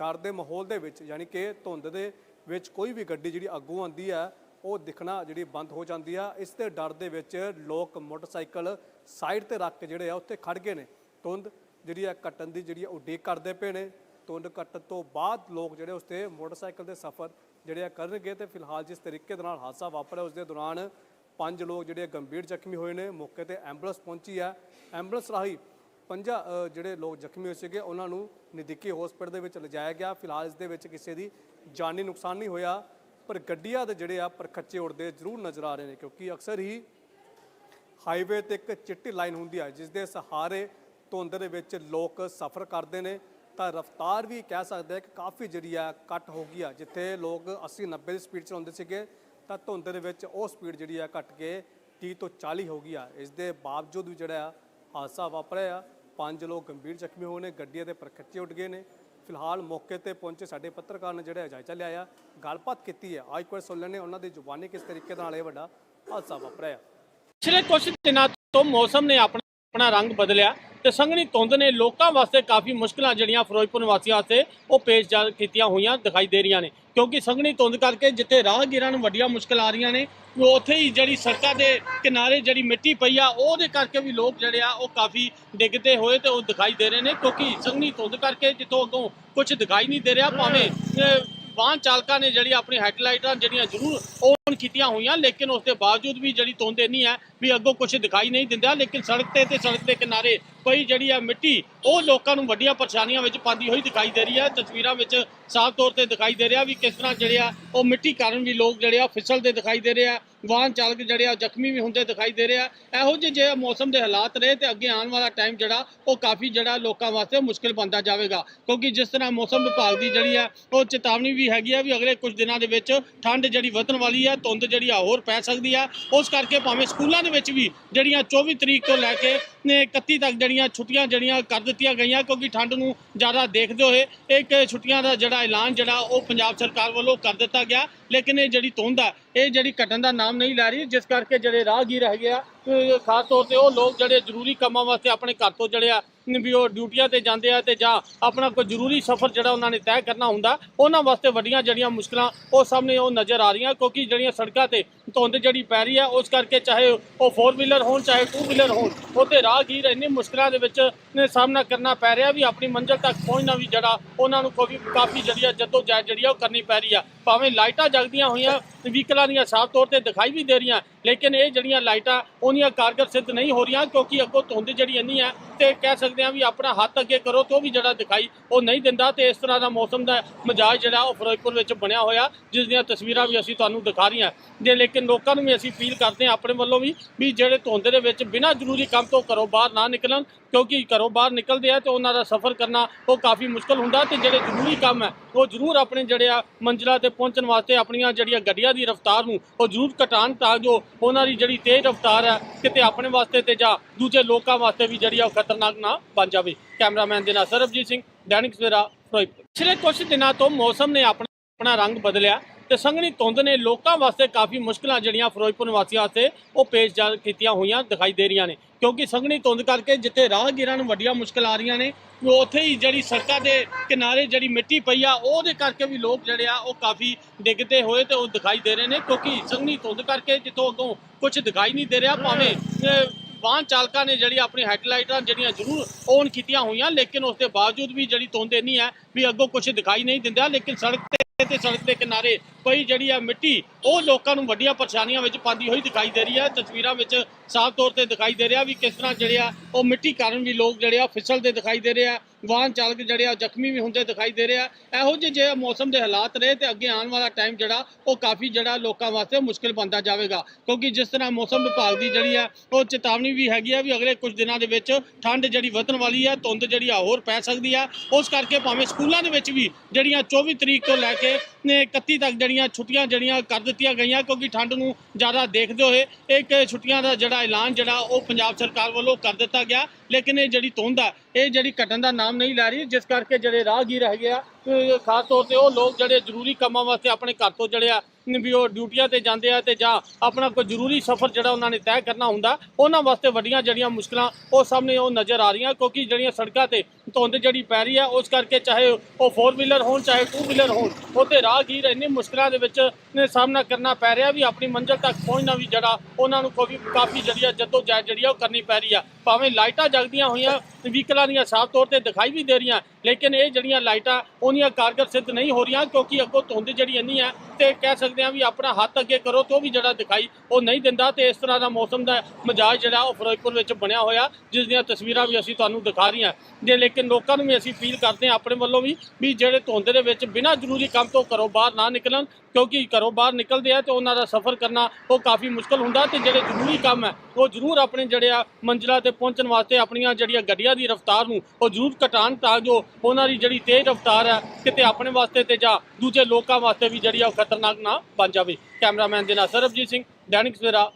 ਡਰ ਦੇ ਮਾਹੌਲ ਦੇ ਵਿੱਚ, ਯਾਨੀ ਕਿ ਧੁੰਦ ਦੇ ਵਿੱਚ ਕੋਈ ਵੀ ਗੱਡੀ ਜਿਹੜੀ ਅੱਗੋਂ ਆਉਂਦੀ ਹੈ, ਉਹ ਦਿਖਣਾ ਜਿਹੜੀ ਬੰਦ ਹੋ ਜਾਂਦੀ ਆ। ਇਸ ਦੇ ਡਰ ਦੇ ਵਿੱਚ ਲੋਕ ਮੋਟਰਸਾਈਕਲ ਸਾਈਡ ਤੇ ਰੱਖ ਕੇ ਜਿਹੜੇ ਆ, ਉੱਥੇ ਖੜ ਗਏ ਨੇ। ਧੁੰਦ ਜਿਹੜੀ ਆ, ਕੱਟਣ ਦੀ ਜਿਹੜੀ ਆ ਉਡੀਕ ਕਰਦੇ ਪਏ ਨੇ। ਧੁੰਦ ਕੱਟਣ ਤੋਂ ਬਾਅਦ ਲੋਕ ਜਿਹੜੇ ਉਸ ਤੇ ਮੋਟਰਸਾਈਕਲ ਦੇ ਸਫ਼ਰ ਜਿਹੜੇ ਆ ਕਰਨਗੇ ਤੇ ਫਿਲਹਾਲ ਜਿਸ ਤਰੀਕੇ ਦੇ ਨਾਲ ਹਾਦਸਾ ਵਾਪਰਿਆ, ਉਸ ਦੇ ਦੌਰਾਨ ਪੰਜ ਲੋਕ ਜਿਹੜੇ ਗੰਭੀਰ ਜ਼ਖਮੀ ਹੋਏ ਨੇ। ਮੌਕੇ ਤੇ ਐਂਬੂਲੈਂਸ ਪਹੁੰਚੀ ਆ। ਐਂਬੂਲੈਂਸ ਰਾਹੀਂ ਪੰਜਾ ਜਿਹੜੇ ਲੋਕ ਜ਼ਖਮੀ ਹੋਏ ਸੀਗੇ, ਉਹਨਾਂ ਨੂੰ ਨਜ਼ਦੀਕੀ ਹਸਪੀਟਲ ਦੇ ਵਿੱਚ ਲਿਜਾਇਆ ਗਿਆ। ਫਿਲਹਾਲ ਇਸ ਦੇ ਵਿੱਚ ਕਿਸੇ ਦੀ ਜਾਨੀ ਨੁਕਸਾਨ ਨਹੀਂ ਹੋਇਆ, ਪਰ ਗੱਡੀਆਂ ਦੇ ਜਿਹੜੇ ਆ ਪਰਖੱਚੇ ਉੜਦੇ ਜ਼ਰੂਰ ਨਜ਼ਰ ਆ ਰਹੇ ਨੇ, ਕਿਉਂਕਿ ਅਕਸਰ ਹੀ ਹਾਈਵੇ ਤੇ ਇੱਕ ਚਿੱਟੀ ਲਾਈਨ ਹੁੰਦੀ ਹੈ ਜਿਸ ਦੇ ਸਹਾਰੇ ਧੁੰਦ ਦੇ ਵਿੱਚ ਲੋਕ ਸਫ਼ਰ ਕਰਦੇ ਨੇ। ਤਾਂ ਰਫ਼ਤਾਰ ਵੀ ਕਹਿ ਸਕਦੇ ਆ ਕਿ ਕਾਫੀ ਜਿਹੜੀ ਆ ਘੱਟ ਹੋ ਗਈ ਆ, ਜਿੱਥੇ ਲੋਕ 80 90 ਦੀ ਸਪੀਡ ਚਲਾਉਂਦੇ ਸੀਗੇ, ਤਾਂ ਧੁੰਦ ਦੇ ਵਿੱਚ ਉਹ ਸਪੀਡ ਜਿਹੜੀ ਆ ਘਟ ਕੇ 30 ਤੋਂ 40 ਹੋ ਗਈ ਆ। ਇਸ ਦੇ ਬਾਵਜੂਦ ਵੀ ਜਿਹੜਾ ਆ ਹਾਦਸਾ ਵਾਪਰਿਆ ਆ ਪੰਜ ਲੋਕ ਗੰਭੀਰ ਜ਼ਖਮੀ ਹੋਏ ਨੇ, ਗੱਡੀਆਂ ਦੇ ਪਰਖੱਚੇ ਉੱਡ ਗਏ ਨੇ। ਫਿਲਹਾਲ ਮੌਕੇ ਤੇ ਪਹੁੰਚੇ ਸਾਡੇ ਪੱਤਰਕਾਰ ਨੇ ਜਿਹੜਾ ਜਾਇਜ਼ਾ ਲਿਆ ਆ, ਗੱਲਬਾਤ ਕੀਤੀ ਹੈ। ਅੱਜ ਕੋਈ ਸੁਣ ਲੈਣੇ ਉਹਨਾਂ ਦੀ ਜ਼ੁਬਾਨੀ ਕਿਸ ਤਰੀਕੇ ਨਾਲ ਇਹ ਵੱਡਾ ਹਾਦਸਾ ਵਾਪਰਿਆ। ਪਿਛਲੇ ਕੁਝ ਦਿਨਾਂ ਤੋਂ ਮੌਸਮ ਨੇ ਆਪਣਾ ਆਪਣਾ ਰੰਗ ਬਦਲਿਆ। ਤੇ ਸੰਘਣੀ ਧੁੰਦ ਨੇ ਲੋਕਾਂ ਵਾਸਤੇ ਕਾਫੀ ਮੁਸ਼ਕਲਾਂ ਜਿਹੜੀਆਂ ਫਿਰੋਜ਼ਪੁਰ ਨਿਵਾਸੀਆਂ ਵਾਸਤੇ ਉਹ ਪੇਸ਼ ਕੀਤੀਆਂ ਹੋਈਆਂ ਦਿਖਾਈ ਦੇ ਰਹੀਆਂ ਨੇ। ਕਿਉਂਕਿ ਸੰਘਣੀ ਧੁੰਦ ਕਰਕੇ ਜਿੱਥੇ ਰਾਹਗੀਰਾਂ ਨੂੰ ਵੱਡੀਆਂ ਮੁਸ਼ਕਲਾਂ ਆ ਰਹੀਆਂ ਨੇ ਉੱਥੇ ਹੀ ਜਿਹੜੀ ਸੜਕਾਂ ਦੇ ਕਿਨਾਰੇ ਜਿਹੜੀ ਮਿੱਟੀ ਪਈ ਆ, ਉਹਦੇ ਕਰਕੇ ਵੀ ਲੋਕ ਜਿਹੜੇ ਆ, ਉਹ ਕਾਫੀ ਡਿੱਗਦੇ ਹੋਏ ਤੇ ਉਹ ਦਿਖਾਈ ਦੇ ਰਹੇ ਨੇ। ਕਿਉਂਕਿ ਸੰਘਣੀ ਧੁੰਦ ਕਰਕੇ ਜਿੱਥੋਂ ਅੱਗੋਂ ਕੁਝ ਦਿਖਾਈ ਨਹੀਂ ਦੇ ਰਿਹਾ, ਭਾਵੇਂ ਵਾਹਨ ਚਾਲਕਾਂ ਨੇ ਜਿਹੜੀ ਆਪਣੀ ਹੈਡਲਾਈਟਾਂ ਜਿਹੜੀਆਂ ਜ਼ਰੂਰ ਔਨ ਕੀਤੀਆਂ ਹੋਈਆਂ, ਲੇਕਿਨ ਉਸ ਦੇ ਬਾਵਜੂਦ ਵੀ ਜਿਹੜੀ ਧੁੰਦ ਨਹੀਂ ਹੈ ਵੀ ਅੱਗੋਂ ਕੁਝ ਦਿਖਾਈ ਨਹੀਂ ਦਿੰਦਾ, ਲੇਕਿਨ ਸੜਕ ਤੇ ਤੇ ਸੜਕ ਦੇ ਕਿਨਾਰੇ ਪਈ ਜਿਹੜੀ ਆ ਮਿੱਟੀ, ਉਹ ਲੋਕਾਂ ਨੂੰ ਵੱਡੀਆਂ ਪਰੇਸ਼ਾਨੀਆਂ ਵਿੱਚ ਪਾਉਂਦੀ ਹੋਈ ਦਿਖਾਈ ਦੇ ਰਹੀ ਹੈ। ਤਸਵੀਰਾਂ ਵਿੱਚ ਸਾਫ਼ ਤੌਰ ਤੇ ਦਿਖਾਈ ਦੇ ਰਿਹਾ ਵੀ ਕਿਸ ਤਰ੍ਹਾਂ ਜਿਹੜੇ ਆ, ਉਹ ਮਿੱਟੀ ਕਾਰਨ ਵੀ ਲੋਕ ਜਿਹੜੇ ਆ ਫਿਸਲਦੇ ਦਿਖਾਈ ਦੇ ਰਹੇ ਆ, ਵਾਹਨ ਚਾਲਕ ਜਿਹੜੇ ਆ ਜ਼ਖਮੀ ਵੀ ਹੁੰਦੇ ਦਿਖਾਈ ਦੇ ਰਹੇ ਆ। ਇਹੋ ਜਿਹੇ ਜੇ ਮੌਸਮ ਦੇ ਹਾਲਾਤ ਰਹੇ ਤੇ ਅੱਗੇ ਆਉਣ ਵਾਲਾ ਟਾਈਮ ਜਿਹੜਾ, ਉਹ ਕਾਫੀ ਜਿਹੜਾ ਲੋਕਾਂ ਵਾਸਤੇ ਮੁਸ਼ਕਿਲ ਬਣਦਾ ਜਾਵੇਗਾ, ਕਿਉਂਕਿ ਜਿਸ ਤਰ੍ਹਾਂ ਮੌਸਮ ਵਿਭਾਗ ਦੀ ਜਿਹੜੀ ਆ, ਉਹ ਚੇਤਾਵਨੀ ਵੀ ਹੈਗੀ ਆ ਵੀ ਅਗਲੇ ਕੁਝ ਦਿਨਾਂ ਦੇ ਵਿੱਚ ਠੰਡ ਜਿਹੜੀ ਵਧਣ ਵਾਲੀ ਆ ਧੁੰਦ ਜਿਹੜੀ ਆ ਹੋਰ ਪੈ ਸਕਦੀ ਆ। ਉਸ ਕਰਕੇ ਭਾਵੇਂ ਸਕੂਲਾਂ ਦੇ ਵਿੱਚ ਵੀ ਜਿਹੜੀਆਂ 24 ਤਰੀਕ ਤੋਂ ਲੈ ਕੇ, ਨੇ 31 ਤੱਕ ਜਿਹੜੀਆਂ ਛੁੱਟੀਆਂ ਜਿਹੜੀਆਂ ਕਰ ਦਿੱਤੀਆਂ ਗਈਆਂ, ਕਿਉਂਕਿ ਠੰਡ ਨੂੰ ਜ਼ਿਆਦਾ ਦੇਖਦੇ ਹੋਏ ਇੱਕ ਛੁੱਟੀਆਂ ਦਾ ਜਿਹੜਾ ਐਲਾਨ ਜਿਹੜਾ ਉਹ ਪੰਜਾਬ ਸਰਕਾਰ ਵੱਲੋਂ ਕਰ ਦਿੱਤਾ ਗਿਆ। ਲੇਕਿਨ ਇਹ ਜਿਹੜੀ ਧੁੰਦ ਆ, ਇਹ ਜਿਹੜੀ ਘਟਣ ਦਾ ਨਾਮ ਨਹੀਂ ਲੈ ਰਹੀ, ਜਿਸ ਕਰਕੇ ਜਿਹੜੇ ਰਾਹਗੀਰ ਹੈਗੇ ਆ ਖਾਸ ਤੌਰ ਤੇ ਉਹ ਲੋਕ ਜਿਹੜੇ ਜ਼ਰੂਰੀ ਕੰਮਾਂ ਵਾਸਤੇ ਆਪਣੇ ਘਰ ਤੋਂ ਜਿਹੜੇ ਆ ਵੀ ਉਹ ਡਿਊਟੀਆਂ ਤੇ ਜਾਂਦੇ ਆ ਤੇ ਜਾਂ ਆਪਣਾ ਕੋਈ ਜ਼ਰੂਰੀ ਸਫ਼ਰ ਜਿਹੜਾ ਉਹਨਾਂ ਨੇ ਤੈਅ ਕਰਨਾ ਹੁੰਦਾ, ਉਹਨਾਂ ਵਾਸਤੇ ਵੱਡੀਆਂ ਜਿਹੜੀਆਂ ਮੁਸ਼ਕਲਾਂ ਉਹ ਸਾਹਮਣੇ ਉਹ ਨਜ਼ਰ ਆ ਰਹੀਆਂ, ਕਿਉਂਕਿ ਜਿਹੜੀਆਂ ਸੜਕਾਂ ਤੇ ਧੁੰਦ ਜਿਹੜੀ ਪੈ ਰਹੀ ਆ, ਉਸ ਕਰਕੇ ਚਾਹੇ ਉਹ 4 ਵੀਲਰ ਹੋਣ, ਚਾਹੇ 2 ਵੀਲਰ ਹੋਣ ਉਹਤੇ ਰਾਹਗੀਰ ਇੰਨੀ ਮੁਸ਼ਕਲਾਂ ਦੇ ਵਿੱਚ ਨੇ ਸਾਹਮਣਾ ਕਰਨਾ ਪੈ ਰਿਹਾ ਵੀ ਆਪਣੀ ਮੰਜ਼ਿਲ ਤੱਕ ਪਹੁੰਚਣਾ ਵੀ ਜਿਹੜਾ ਉਹਨਾਂ ਨੂੰ ਕੋਈ ਕਾਫੀ ਜਿਹੜੀ ਆ ਜੱਦੋ ਜਹਿਦ ਜਿਹੜੀ ਆ ਉਹ ਕਰਨੀ ਪੈ ਰਹੀ ਆ। ਭਾਵੇਂ ਲਾਈਟਾਂ ਜਗਦੀਆਂ ਹੋਈਆਂ, ਵਹੀਕਲਾਂ ਦੀਆਂ ਸਾਫ਼ ਤੌਰ ਤੇ ਦਿਖਾਈ ਵੀ ਦੇ ਰਹੀਆਂ ਲੇਕਿਨ ਇਹ ਜਿਹੜੀਆਂ ਲਾਈਟਾਂ, ਉਹਨੀਆਂ ਕਾਰਗਰ ਸਿੱਧ ਨਹੀਂ ਹੋ ਰਹੀਆਂ ਕਿਉਂਕਿ ਅੱਗੋਂ ਧੁੰਦ ਜਿਹੜੀ ਇੰਨੀ ਹੈ ਤੇ ਕਹਿ ਸਕਦੇ ਆ ਵੀ ਆਪਣਾ ਹੱਥ ਅੱਗੇ ਕਰੋ ਤੇ ਉਹ ਵੀ ਜਿਹੜਾ ਦਿਖਾਈ ਉਹ ਨਹੀਂ ਦਿੰਦਾ ਤੇ ਇਸ ਤਰ੍ਹਾਂ ਦਾ ਮੌਸਮ ਦਾ ਮਜਾਜ ਜਿਹੜਾ ਉਹ ਫਿਰੋਜ਼ਪੁਰ ਵਿੱਚ ਬਣਿਆ ਹੋਇਆ, ਜਿਸ ਦੀਆਂ ਤਸਵੀਰਾਂ ਵੀ ਅਸੀਂ ਤੁਹਾਨੂੰ ਦਿਖਾ ਰਹੀਆਂ। ਜੇ ਲੇਕਿਨ ਲੋਕਾਂ ਨੂੰ ਵੀ ਅਸੀਂ ਅਪੀਲ ਕਰਦੇ ਹਾਂ ਆਪਣੇ ਵੱਲੋਂ ਵੀ ਵੀ ਜਿਹੜੇ ਧੁੰਦ ਦੇ ਵਿੱਚ ਬਿਨਾਂ ਜ਼ਰੂਰੀ ਕੰਮ ਤੋਂ ਘਰੋਂ ਬਾਹਰ ਨਾ ਨਿਕਲਣ, ਕਿਉਂਕਿ ਘਰੋਂ ਬਾਹਰ ਨਿਕਲਦੇ ਆ ਤੇ ਉਹਨਾਂ ਦਾ ਸਫ਼ਰ ਕਰਨਾ ਉਹ ਕਾਫੀ ਮੁਸ਼ਕਲ ਹੁੰਦਾ ਤੇ ਜਿਹੜੇ ਜ਼ਰੂਰੀ ਕੰਮ ਹੈ, ਉਹ ਜ਼ਰੂਰ ਆਪਣੇ ਜਿਹੜੇ ਆ ਮੰਜ਼ਿਲਾਂ ਤੇ ਪਹੁੰਚਣ ਵਾਸਤੇ ਆਪਣੀਆਂ ਜਿਹੜੀਆਂ ਗੱਡੀਆਂ ਦੀ ਰਫ਼ਤਾਰ ਨੂੰ ਉਹ ਜ਼ਰੂਰ ਘਟਾਉਣ ਤਾਂ ਜੋ ਉਹਨਾਂ ਦੀ ਜਿਹੜੀ ਤੇਜ਼ ਰਫ਼ਤਾਰ ਹੈ, ਕਿਤੇ ਆਪਣੇ ਵਾਸਤੇ ਤੇ ਜਾਂ ਦੂਜੇ ਲੋਕਾਂ ਵਾਸਤੇ ਵੀ ਜਿਹੜੀ ਆ ਉਹ ਖਤਰਨਾਕ ਨਾ ਬਣ ਜਾਵੇ। ਕੈਮਰਾਮੈਨ ਦੇ ਨਾਲ ਸਰਬਜੀਤ ਸਿੰਘ, ਦੈਨਿਕ ਸਵੇਰਾ, ਫਿਰੋਜ਼ਪੁਰ। ਪਿਛਲੇ ਕੁਝ ਦਿਨਾਂ ਤੋਂ ਮੌਸਮ ਨੇ ਆਪਣਾ ਆਪਣਾ ਰੰਗ ਬਦਲਿਆ ਤੇ ਸੰਘਣੀ ਧੁੰਦ ਨੇ ਲੋਕਾਂ ਵਾਸਤੇ ਕਾਫੀ ਮੁਸ਼ਕਲਾਂ ਜਿਹੜੀਆਂ ਫਿਰੋਜ਼ਪੁਰ ਨਿਵਾਸੀਆਂ ਵਾਸਤੇ ਉਹ ਪੇਸ਼ ਕੀਤੀਆਂ ਹੋਈਆਂ ਦਿਖਾਈ ਦੇ ਰਹੀਆਂ ਨੇ। ਕਿਉਂਕਿ ਸੰਘਣੀ ਧੁੰਦ ਕਰਕੇ ਜਿੱਥੇ ਰਾਹਗੀਰਾਂ ਨੂੰ ਵੱਡੀਆਂ ਮੁਸ਼ਕਲਾਂ ਆ ਰਹੀਆਂ ਨੇ, ਉਹ ਉੱਥੇ ਹੀ ਜਿਹੜੀ ਸੜਕਾਂ ਦੇ ਕਿਨਾਰੇ ਜਿਹੜੀ ਮਿੱਟੀ ਪਈ ਆ, ਉਹਦੇ ਕਰਕੇ ਵੀ ਲੋਕ ਜਿਹੜੇ ਆ, ਉਹ ਕਾਫੀ ਡਿੱਗਦੇ ਹੋਏ ਤੇ ਉਹ ਦਿਖਾਈ ਦੇ ਰਹੇ ਨੇ, ਕਿਉਂਕਿ ਸੰਘਣੀ ਧੁੰਦ ਕਰਕੇ ਜਿੱਥੋਂ ਅੱਗੋਂ ਕੁਝ ਦਿਖਾਈ ਨਹੀਂ ਦੇ ਰਿਹਾ, ਭਾਵੇਂ ਵਾਹਨ ਚਾਲਕਾਂ ਨੇ ਜਿਹੜੀ ਆਪਣੀ ਹੈਡਲਾਈਟਾਂ ਜਿਹੜੀਆਂ ਜ਼ਰੂਰ ਔਨ ਕੀਤੀਆਂ ਹੋਈਆਂ, ਲੇਕਿਨ ਉਸ ਦੇ ਬਾਵਜੂਦ ਵੀ ਜਿਹੜੀ ਧੁੰਦ ਇੰਨੀ ਹੈ ਵੀ ਅੱਗੋਂ ਕੁਝ ਦਿਖਾਈ ਨਹੀਂ ਦਿੰਦਾ ਲੇਕਿਨ ਸੜਕ ਤੇ ਤੇ ਸੜਕ ਦੇ ਕਿਨਾਰੇ ਪਈ ਜਿਹੜੀ ਆ ਮਿੱਟੀ ਉਹ ਲੋਕਾਂ ਨੂੰ ਵੱਡੀਆਂ ਪਰੇਸ਼ਾਨੀਆਂ ਵਿੱਚ ਪਾਉਂਦੀ ਹੋਈ ਦਿਖਾਈ ਦੇ ਰਹੀ ਹੈ। ਤਸਵੀਰਾਂ ਵਿੱਚ ਸਾਫ਼ ਤੌਰ ਤੇ ਦਿਖਾਈ ਦੇ ਰਿਹਾ ਵੀ ਕਿਸ ਤਰ੍ਹਾਂ ਜਿਹੜੇ ਆ, ਉਹ ਮਿੱਟੀ ਕਾਰਨ ਵੀ ਲੋਕ ਜਿਹੜੇ ਆ ਫਿਸਲਦੇ ਦਿਖਾਈ ਦੇ ਰਹੇ ਆ। ਵਾਹਨ ਚਾਲਕ ਜਿਹੜੇ ਆ ਜ਼ਖਮੀ ਵੀ ਹੁੰਦੇ ਦਿਖਾਈ ਦੇ ਰਹੇ ਆ। ਇਹੋ ਜਿਹੇ ਜੇ ਮੌਸਮ ਦੇ ਹਾਲਾਤ ਰਹੇ ਤੇ ਅੱਗੇ ਆਉਣ ਵਾਲਾ ਟਾਈਮ ਜਿਹੜਾ, ਉਹ ਕਾਫੀ ਜਿਹੜਾ ਲੋਕਾਂ ਵਾਸਤੇ ਮੁਸ਼ਕਿਲ ਬਣਦਾ ਜਾਵੇਗਾ। ਕਿਉਂਕਿ ਜਿਸ ਤਰ੍ਹਾਂ ਮੌਸਮ ਵਿਭਾਗ ਦੀ ਜਿਹੜੀ ਆ, ਉਹ ਚੇਤਾਵਨੀ ਵੀ ਹੈਗੀ ਆ ਵੀ ਅਗਲੇ ਕੁਝ ਦਿਨਾਂ ਦੇ ਵਿੱਚ ਠੰਡ ਜਿਹੜੀ ਵਧਣ ਵਾਲੀ ਆ, ਧੁੰਦ ਜਿਹੜੀ ਆ, ਹੋਰ ਪੈ ਸਕਦੀ ਆ। ਉਸ ਕਰਕੇ ਭਾਵੇਂ ਸਕੂਲਾਂ ਦੇ ਵਿੱਚ ਵੀ ਜਿਹੜੀਆਂ 24 ਤਰੀਕ ਤੋਂ ਲੈ ਕੇ ਨੇ 31 ਤੱਕ ਜਿਹੜੀਆਂ ਛੁੱਟੀਆਂ ਜਿਹੜੀਆਂ ਕਰ ਦਿੱਤੀਆਂ ਗਈਆਂ ਕਿਉਂਕਿ ਠੰਡ ਨੂੰ ਜ਼ਿਆਦਾ ਦੇਖਦੇ ਹੋਏ ਇੱਕ ਛੁੱਟੀਆਂ ਦਾ ਜਿਹੜਾ ਐਲਾਨ ਜਿਹੜਾ ਉਹ ਪੰਜਾਬ ਸਰਕਾਰ ਵੱਲੋਂ ਕਰ ਦਿੱਤਾ ਗਿਆ। ਲੇਕਿਨ ਇਹ ਜਿਹੜੀ ਧੁੰਦ ਆ ਇਹ ਜਿਹੜੀ ਘਟਣ ਦਾ ਨਾਮ ਨਹੀਂ ਲੈ ਰਹੀ, ਜਿਸ ਕਰਕੇ ਜਿਹੜੇ ਰਾਹਗੀਰ ਹੈਗੇ ਆ ਖਾਸ ਤੌਰ ਤੇ ਉਹ ਲੋਕ ਜਿਹੜੇ ਜ਼ਰੂਰੀ ਕੰਮਾਂ ਵਾਸਤੇ ਆਪਣੇ ਘਰ ਤੋਂ ਜਿਹੜੇ ਆ, ਵੀ ਉਹ ਡਿਊਟੀਆਂ ਤੇ ਜਾਂਦੇ ਆ ਤੇ ਜਾਂ ਆਪਣਾ ਕੋਈ ਜ਼ਰੂਰੀ ਸਫ਼ਰ ਜਿਹੜਾ ਉਹਨਾਂ ਨੇ ਤੈਅ ਕਰਨਾ ਹੁੰਦਾ, ਉਹਨਾਂ ਵਾਸਤੇ ਵੱਡੀਆਂ ਜਿਹੜੀਆਂ ਮੁਸ਼ਕਲਾਂ ਉਹ ਸਾਹਮਣੇ ਉਹ ਨਜ਼ਰ ਆ ਰਹੀਆਂ, ਕਿਉਂਕਿ ਜਿਹੜੀਆਂ ਸੜਕਾਂ ਤੇ ਧੁੰਦ ਜਿਹੜੀ ਪੈ ਰਹੀ ਆ, ਉਸ ਕਰਕੇ ਚਾਹੇ ਉਹ 4 ਵੀਲਰ ਹੋਣ, ਚਾਹੇ 2 ਵੀਲਰ ਹੋਣ, ਉੱਥੇ ਰਾਹਗੀਰ ਇੰਨੀ ਮੁਸ਼ਕਲਾਂ ਦੇ ਵਿੱਚ ਨੇ ਸਾਹਮਣਾ ਕਰਨਾ ਪੈ ਰਿਹਾ ਵੀ ਆਪਣੀ ਮੰਜ਼ਿਲ ਤੱਕ ਪਹੁੰਚਣਾ ਵੀ ਜਿਹੜਾ ਉਹਨਾਂ ਨੂੰ ਕੋਈ ਕਾਫੀ ਜਿਹੜੀ ਆ ਜੱਦੋ ਜਹਿਦ ਜਿਹੜੀ ਆ ਉਹ ਕਰਨੀ ਪੈ ਰਹੀ ਆ, ਭਾਵੇਂ ਲਾਈਟਾਂ ਜਗਦੀਆਂ ਹੋਈਆਂ ਵਹੀਕਲਾਂ ਦੀਆਂ ਸਾਫ਼ ਤੌਰ ਤੇ ਦਿਖਾਈ ਵੀ ਦੇ ਰਹੀਆਂ, ਲੇਕਿਨ ਇਹ ਜਿਹੜੀਆਂ ਲਾਈਟਾਂ, ਉਹਨੀਆਂ ਕਾਰਗਰ ਸਿੱਧ ਨਹੀਂ ਹੋ ਰਹੀਆਂ, ਕਿਉਂਕਿ ਅੱਗੋਂ ਧੁੰਦ ਜਿਹੜੀ ਇੰਨੀ ਹੈ, ਤੇ ਕਹਿ ਸਕਦੇ ਆ ਵੀ ਆਪਣਾ ਹੱਥ ਅੱਗੇ ਕਰੋ, ਤੇ ਉਹ ਵੀ ਜਿਹੜਾ ਦਿਖਾਈ, ਉਹ ਨਹੀਂ ਦਿੰਦਾ, ਤੇ ਇਸ ਤਰ੍ਹਾਂ ਦਾ ਮੌਸਮ ਦਾ ਮਜ਼ਾਜ ਜਿਹੜਾ ਉਹ ਫਿਰੋਜ਼ਪੁਰ ਵਿੱਚ ਬਣਿਆ ਹੋਇਆ, ਜਿਸ ਦੀਆਂ ਤਸਵੀਰਾਂ ਵੀ ਅਸੀਂ ਤੁਹਾਨੂੰ ਦਿਖਾ ਰਹੀਆਂ। ਹਾਂ ਜੇ ਲੇਕਿਨ ਲੋਕਾਂ ਨੂੰ ਵੀ ਅਸੀਂ ਅਪੀਲ ਕਰਦੇ ਹਾਂ, ਆਪਣੇ ਵੱਲੋਂ ਵੀ ਵੀ ਜਿਹੜੇ ਧੁੰਦ ਦੇ ਵਿੱਚ ਬਿਨਾਂ ਜ਼ਰੂਰੀ ਕੰਮ ਤੋਂ ਘਰੋਂ ਬਾਹਰ ਨਾ ਨਿਕਲਣ, ਕਿਉਂਕਿ ਘਰੋਂ ਬਾਹਰ ਨਿਕਲਦੇ ਆ, ਤੇ ਉਹਨਾਂ ਦਾ ਸਫ਼ਰ ਕਰਨਾ ਉਹ ਕਾਫੀ ਮੁਸ਼ਕਲ ਹੁੰਦਾ, ਤੇ ਜਿਹੜੇ ਜ਼ਰੂਰੀ ਕੰਮ ਹੈ, ਉਹ ਜ਼ਰੂਰ ਆਪਣੇ ਜਿਹੜੇ ਆ ਮੰਜ਼ਿਲਾਂ ਤੇ ਪਹੁੰਚਣ ਵਾਸਤੇ ਆਪਣੀਆਂ ਜਿਹੜੀਆਂ ਗੱਡੀਆਂ ਦੀ ਰਫ਼ਤਾਰ ਰਫ਼ਤਾਰ ਨੂੰ ਉਹ ਜ਼ਰੂਰ ਘਟਾਉਣ ਤਾਂ ਜੋ ਉਹਨਾਂ ਦੀ ਜਿਹੜੀ ਤੇਜ਼ ਰਫ਼ਤਾਰ ਹੈ, ਕਿਤੇ ਆਪਣੇ ਵਾਸਤੇ ਤੇ ਜਾਂ ਦੂਜੇ ਲੋਕਾਂ ਵਾਸਤੇ ਵੀ ਜਿਹੜੀ ਆ ਉਹ ਖਤਰਨਾਕ ਨਾ ਬਣ ਜਾਵੇ। ਕੈਮਰਾਮੈਨ ਦੇ ਨਾਲ ਸਰਬਜੀਤ ਸਿੰਘ, ਦੈਨਿਕ ਸਵੇਰਾ